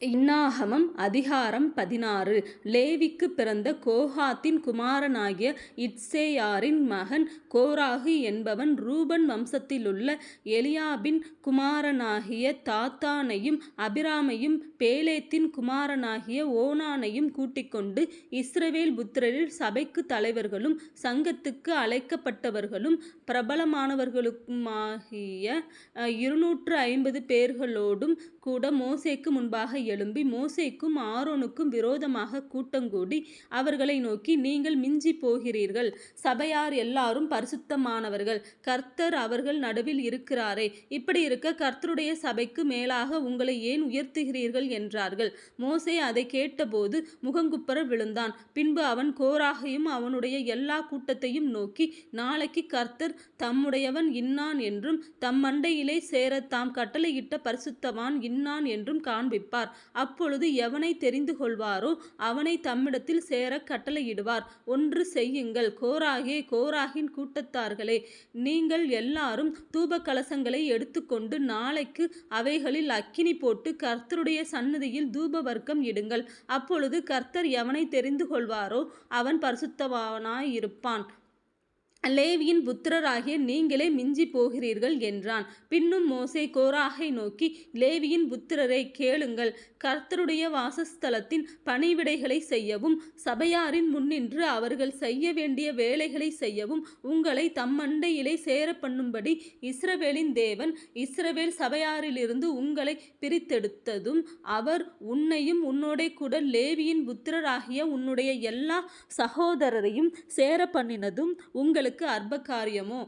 இன்னாகமம் அதிகாரம் பதினாறு. லேவிக்கு பிறந்த கோஹாத்தின் குமாரனாகிய இட்சேயாரின் மகன் கோராகு என்பவன் ரூபன் வம்சத்திலுள்ள எலியாபின் குமாரனாகிய தாத்தானையும் அபிராமையும் பேலேத்தின் குமாரனாகிய ஓனானையும் கூட்டிக்கொண்டு இஸ்ரவேல் புத்திரரில் சபைக்கு தலைவர்களும் சங்கத்துக்கு அழைக்கப்பட்டவர்களும் பிரபலமானவர்களுமாகிய இருநூற்று ஐம்பது பேர்களோடும் கூட மோசேக்கு முன்பாக எழும்பி மோசேக்கும் ஆரோனுக்கும் விரோதமாக கூட்டங்கூடி அவர்களை நோக்கி நீங்கள் மிஞ்சி போகிறீர்கள். சபையார் எல்லாரும் பரிசுத்தமானவர்கள். கர்த்தர் அவர்கள் நடுவில் இருக்கிறாரே. இப்படி இருக்க கர்த்தருடைய சபைக்கு மேலாக உங்களை ஏன் உயர்த்துகிறீர்கள்? என்றார்கள். மோசே அதை கேட்டபோது முகங்குப்புற விழுந்தான். பின்பு அவன் கோராகையும் அவனுடைய எல்லா கூட்டத்தையும் நோக்கி நாளைக்கு கர்த்தர் தம்முடையவன் இன்னான் என்றும் தம் மண்டையிலே சேர தாம் கட்டளையிட்ட பரிசுத்தவான் இன்னான் என்றும் காண்பிப்பார். அப்பொழுது எவனை தெரிந்து கொள்வாரோ அவனை தம்மிடத்தில் சேர கட்டளையிடுவார். ஒன்று செய்யுங்கள். கோராகே கோராகின் கூட்டத்தார்களே நீங்கள் எல்லாரும் தூப கலசங்களை எடுத்துக்கொண்டு நாளைக்கு அவைகளில் அக்கினி போட்டு கர்த்தருடைய சன்னதியில் தூப வர்க்கம் இடுங்கள். அப்பொழுது கர்த்தர் எவனை தெரிந்து கொள்வாரோ அவன் பரிசுத்தவானாயிருப்பான். லேவியின் புத்திரராகிய நீங்களே மிஞ்சி போகிறீர்கள் என்றான். பின்னும் மோசே கோராகை நோக்கி லேவியின் புத்திரரை கேளுங்கள். கர்த்தருடைய வாசஸ்தலத்தின் பணிவிடைகளை செய்யவும் சபையாரின் முன்னின்று அவர்கள் செய்ய வேண்டிய வேலைகளை செய்யவும் உங்களை தம்மண்டையிலே சேர பண்ணும்படி இஸ்ரவேலின் தேவன் இஸ்ரவேல் சபையாரிலிருந்து உங்களை பிரித்தெடுத்ததும் அவர் உன்னையும் உன்னோடே கூட லேவியின் புத்திரராகிய உன்னுடைய எல்லா சகோதரரையும் சேர பண்ணினதும் உங்களுக்கு உங்களுக்கு அற்பகாரியமோ?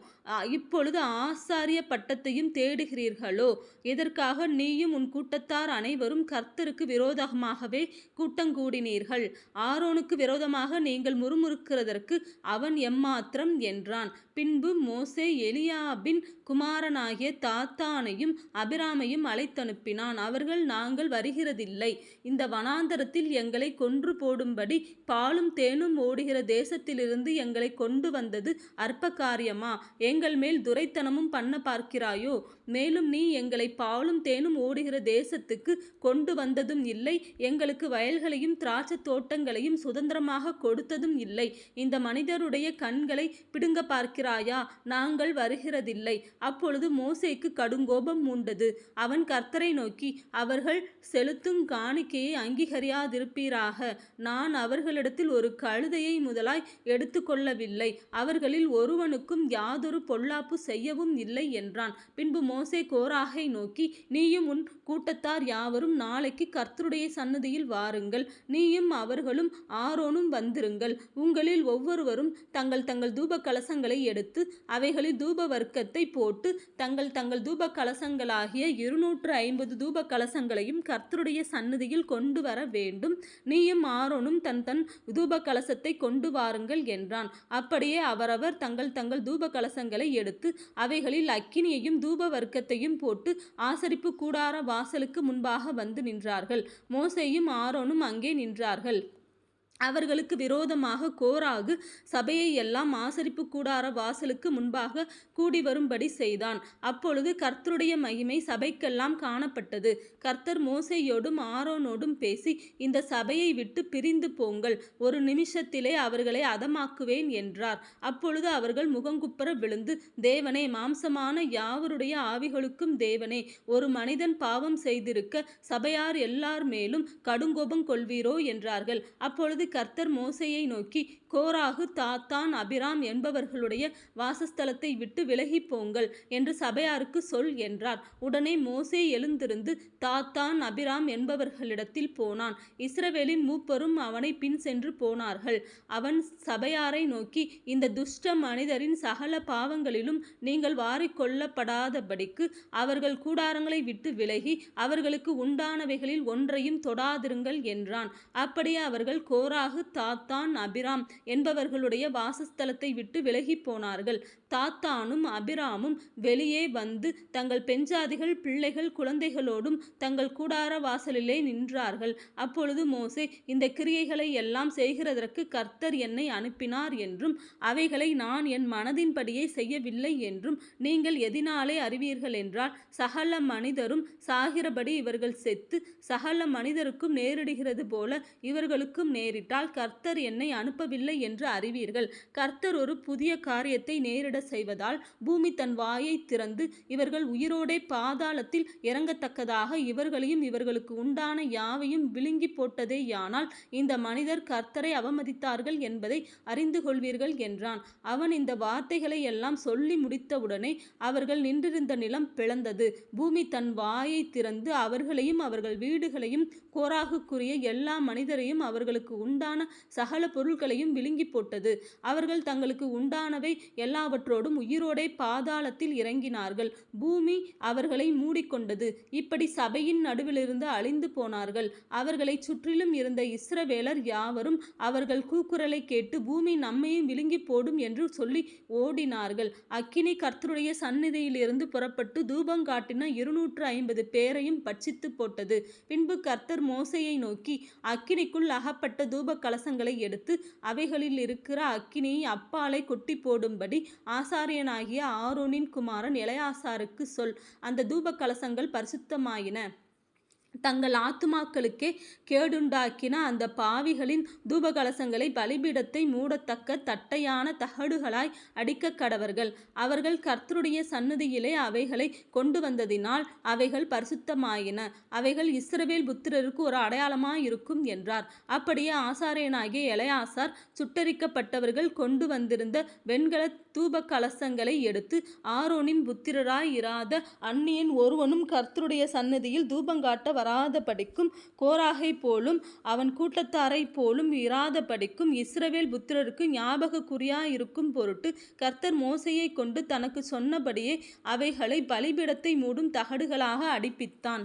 இப்பொழுது ஆசாரிய பட்டத்தையும் தேடுகிறீர்களோ? இதற்காக நீயும் உன் கூட்டத்தார் அனைவரும் கர்த்தருக்கு விரோதமாகவே கூட்டங்கூடினீர்கள்? ஆரோனுக்கு விரோதமாக நீங்கள் முறுமுறுக்கிறதற்கு அவன் எம்மாத்திரம் என்றான். பின்பு மோசே எலியாபின் குமாரனாகிய தாத்தானையும் அபிராமையும் அழைத்தனுப்பினான். அவர்கள் நாங்கள் வருகிறதில்லை. இந்த வனாந்தரத்தில் எங்களை கொன்று போடும்படி பாலும் தேனும் ஓடுகிற தேசத்திலிருந்து எங்களை கொண்டு வந்தது அற்ப காரியமா எங்கள் மேல் துரைத்தனமும் பண்ண பார்க்கிறாயோ? மேலும் நீ எங்களை பாலும் தேனும் ஓடுகிற தேசத்துக்கு கொண்டு வந்ததும் இல்லை. எங்களுக்கு வயல்களையும் திராட்சை தோட்டங்களையும் சுதந்திரமாக கொடுத்ததும் இல்லை. இந்த மனிதருடைய கண்களை பிடுங்க பார்க்கிறாயா? நாங்கள் வருகிறதில்லை. அப்பொழுது மோசேக்கு கடுங்கோபம் மூண்டது. அவன் கர்த்தரை நோக்கி அவர்கள் செலுத்தும் காணிக்கையை அங்கீகரியாதிருப்பீராக. நான் அவர்களிடத்தில் ஒரு கழுதையை முதலாய் எடுத்துக்கொள்ளவில்லை. அவர்களில் ஒருவனுக்கும் யாதொரு பொல்லாப்பு செய்யவும் இல்லை என்றான். பின்பு மோசே கோராகை நோக்கி நீயும் உன் கூட்டத்தார் யாவரும் நாளைக்கு கர்த்தருடைய சன்னதியில் வாருங்கள். நீயும் அவர்களும் ஆரோனும் வந்திருங்கள். உங்களில் ஒவ்வொருவரும் தங்கள் தங்கள் தூப கலசங்களை எடுத்து அவைகளில் தூப வர்க்கத்தை போட்டு தங்கள் தங்கள் தூப கலசங்களாகிய இருநூற்று ஐம்பது தூப கலசங்களையும் கர்த்தருடைய சன்னதியில் கொண்டு வர வேண்டும். நீயும் ஆரோனும் தன் தன் தூப கலசத்தை கொண்டு வாருங்கள் என்றான். அப்படியே அவரவர் தங்கள் தங்கள் தூப கலசங்களை எடுத்து அவைகளில் அக்கினியையும் தூப வர்க்கத்தையும் போட்டு ஆசரிப்பு கூடார வாசலுக்கு முன்பாக வந்து நின்றார்கள். மோசையும் ஆரோனும் அங்கே நின்றார்கள். அவர்களுக்கு விரோதமாக கோராகு சபையை எல்லாம் ஆசரிப்பு கூடார வாசலுக்கு முன்பாக கூடி வரும்படி செய்தான். அப்பொழுது கர்த்தருடைய மகிமை சபைக்கெல்லாம் காணப்பட்டது. கர்த்தர் மோசையோடும் ஆரோனோடும் பேசி இந்த சபையை விட்டு பிரிந்து போங்கள். ஒரு நிமிஷத்திலே அவர்களை அதமாக்குவேன் என்றார். அப்பொழுது அவர்கள் முகங்குப்புற விழுந்து தேவனே மாம்சமான யாவருடைய ஆவிகளுக்கும் தேவனே ஒரு மனிதன் பாவம் செய்திருக்க சபையார் எல்லார் மேலும் கடுங்கோபம் கொள்வீரோ என்றார்கள். அப்பொழுது கர்த்தர் மோசையை நோக்கி கோராகு தாத்தான் அபிராம் என்பவர்களுடைய வாசஸ்தலத்தை விட்டு விலகி போங்கள் என்று சபையாருக்கு சொல் என்றார். உடனே மோசே எழுந்திருந்து தாத்தான் அபிராம் என்பவர்களிடத்தில் போனான். இஸ்ரவேலின் மூப்பரும் அவனை பின் சென்று போனார்கள். அவன் சபையாரை நோக்கி இந்த துஷ்ட மனிதரின் சகல பாவங்களிலும் நீங்கள் வாரிக்கொள்ளப்படாதபடிக்கு அவர்கள் கூடாரங்களை விட்டு விலகி அவர்களுக்கு உண்டானவைகளில் ஒன்றையும் தொடாதிருங்கள் என்றான். அப்படியே அவர்கள் கோர கோராகு தாத்தான் அபிராம் என்பவர்களுடைய வாசஸ்தலத்தை விட்டு விலகிப் போனார்கள். தாத்தானும் அபிராமும் வெளியே வந்து தங்கள் பெஞ்சாதிகள் பிள்ளைகள் குழந்தைகளோடும் தங்கள் கூடார வாசலிலே நின்றார்கள். அப்பொழுது மோசே இந்த கிரியைகளை எல்லாம் செய்கிறதற்கு கர்த்தர் என்னை அனுப்பினார் என்றும் அவைகளை நான் என் மனதின்படியே செய்யவில்லை என்றும் நீங்கள் எதினாலே அறிவீர்கள் என்றால் சகல மனிதரும் சாகிறபடி இவர்கள் செத்து சகல மனிதருக்கும் நேரிடுகிறது போல இவர்களுக்கும் நேரிட்டால் கர்த்தர் என்னை அனுப்பவில்லை என்று அறிவீர்கள். கர்த்தர் ஒரு புதிய காரியத்தை நேரிட செய்வதால் பூமி தன் வாயை திறந்து இவர்கள் உயிரோடே பாதாளத்தில் இறங்கத்தக்கதாக இவர்களையும் இவர்களுக்கு உண்டான யாவையும் விழுங்கி போட்டதேயானால் இந்த மனிதர் கர்த்தரை அவமதித்தார்கள் என்பதை அறிந்து கொள்வீர்கள் என்றான். அவன் இந்த வார்த்தைகளை எல்லாம் சொல்லி முடித்தவுடனே அவர்கள் நின்றிருந்த நிலம் பிளந்தது. பூமி தன் வாயை திறந்து அவர்களையும் அவர்கள் வீடுகளையும் கோராகுக்குரிய எல்லா மனிதரையும் அவர்களுக்கு உண்டான சகல பொருள்களையும் விழுங்கி போட்டது. அவர்கள் தங்களுக்கு உண்டானவை எல்லாவற்றோடும் உயிரோடே பாதாளத்தில் இறங்கினார்கள். பூமி அவர்களை மூடிக்கொண்டது. இப்படி சபையின் நடுவிலிருந்து அழிந்து போனார்கள். அவர்களை சுற்றிலும் இருந்த இஸ்ரவேலர் யாவரும் அவர்கள் கூக்குரலை கேட்டு பூமி நம்மையும் விழுங்கி போடும் என்று சொல்லி ஓடினார்கள். அக்கினி கர்த்தருடைய சந்நிதியிலிருந்து புறப்பட்டு தூபம் காட்டின இருநூற்று ஐம்பது பேரையும் பட்சித்து போட்டது. பின்பு கர்த்தர் மோசையை நோக்கி அக்கினிக்குள் அகப்பட்ட தூப கலசங்களை எடுத்து அவைகளில் இருக்கிற அக்கினியை அப்பாலை கொட்டி போடும்படி ஆசாரியனாகிய ஆரோனின் குமாரன் இளையாசாருக்கு சொல். அந்த தூப கலசங்கள் பரிசுத்தமாயின. தங்கள் ஆத்துமாக்களுக்கே கேடுண்டாக்கின அந்த பாவிகளின் தூபகலசங்களை பலிபீடத்தை மூடத்தக்க தட்டையான தகடுகளாய் அடிக்க கடவர்கள். அவர்கள் கர்த்தருடைய சன்னதியிலே அவைகளை கொண்டு வந்ததினால் அவைகள் பரிசுத்தமாயின. அவைகள் இஸ்ரவேல் புத்திரருக்கு ஒரு அடையாளமாயிருக்கும் என்றார். அப்படியே ஆசாரியனாகிய இளையாசார் சுட்டரிக்கப்பட்டவர்கள் கொண்டு வந்திருந்த வெண்கல தூப கலசங்களை எடுத்து ஆரோனின் புத்திரராய் இராத அந்நியன் ஒருவனும் கர்த்தருடைய சன்னதியில் தூபங்காட்ட வராதபடிக்கும் கோராகை போலும் அவன் கூட்டத்தாரை போலும் இராதபடிக்கும் இஸ்ரவேல் புத்திரருக்கு ஞாபக குறியாயிருக்கும் பொருட்டு கர்த்தர் மோசையை கொண்டு தனக்கு சொன்னபடியே அவைகளை பலிபிடத்தை மூடும் தகடுகளாக அடிப்பித்தான்.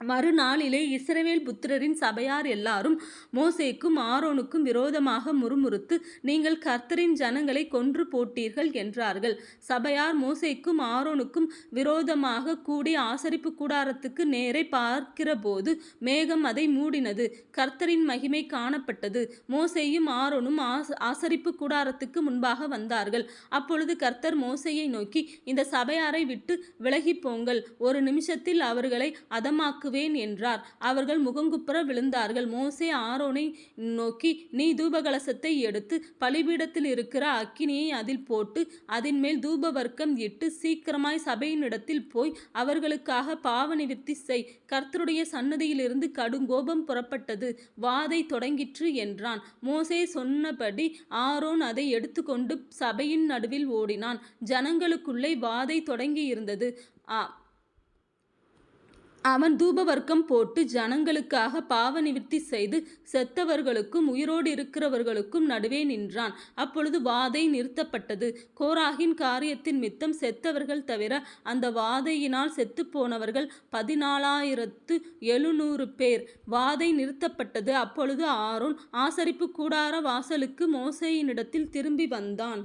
மறுநாளிலே இஸ்ரவேல் புத்திரரின் சபையார் எல்லாரும் மோசேக்கும் ஆரோனுக்கும் விரோதமாக முறுமுறுத்து நீங்கள் கர்த்தரின் ஜனங்களை கொன்று போட்டீர்கள் என்றார்கள். சபையார் மோசேக்கும் ஆரோனுக்கும் விரோதமாக கூடி ஆசரிப்பு கூடாரத்துக்கு நேரே பார்க்கிறபோது மேகம் அதை மூடினது. கர்த்தரின் மகிமை காணப்பட்டது. மோசேயும் ஆரோனும் ஆசரிப்பு கூடாரத்துக்கு முன்பாக வந்தார்கள். அப்பொழுது கர்த்தர் மோசையை நோக்கி இந்த சபையாரை விட்டு விலகி போங்கள். ஒரு நிமிஷத்தில் அவர்களை அதமாக்கு ஆக்குவேன் என்றார். அவர்கள் முகங்குப்புற விழுந்தார்கள். மோசே ஆரோனை நோக்கி நீ தூபகலசத்தை எடுத்து பலிபீடத்தில் இருக்கிற அக்கினியை அதில் போட்டு அதன் மேல் தூப வர்க்கம் இட்டு சீக்கிரமாய் சபையினிடத்தில் போய் அவர்களுக்காக பாவ நிவர்த்தி செய். கர்த்தருடைய சன்னதியிலிருந்து கடுங்கோபம் புறப்பட்டது. வாதை தொடங்கிற்று என்றான். மோசே சொன்னபடி ஆரோன் அதை எடுத்துக்கொண்டு சபையின் நடுவில் ஓடினான். ஜனங்களுக்குள்ளே வாதை தொடங்கி இருந்தது அவன் தூபவர்க்கம் போட்டு ஜனங்களுக்காக பாவ நிவர்த்தி செய்து செத்தவர்களுக்கும் உயிரோடு இருக்கிறவர்களுக்கும் நடுவே நின்றான். அப்பொழுது வாதை நிறுத்தப்பட்டது. கோராகின் காரியத்தின் மித்தம் செத்தவர்கள் தவிர அந்த வாதையினால் செத்துப்போனவர்கள் பதினாலாயிரத்து எழுநூறு பேர். வாதை நிறுத்தப்பட்டது. அப்பொழுது ஆரோன் ஆசரிப்பு கூடார வாசலுக்கு மோசையினிடத்தில் திரும்பி வந்தான்.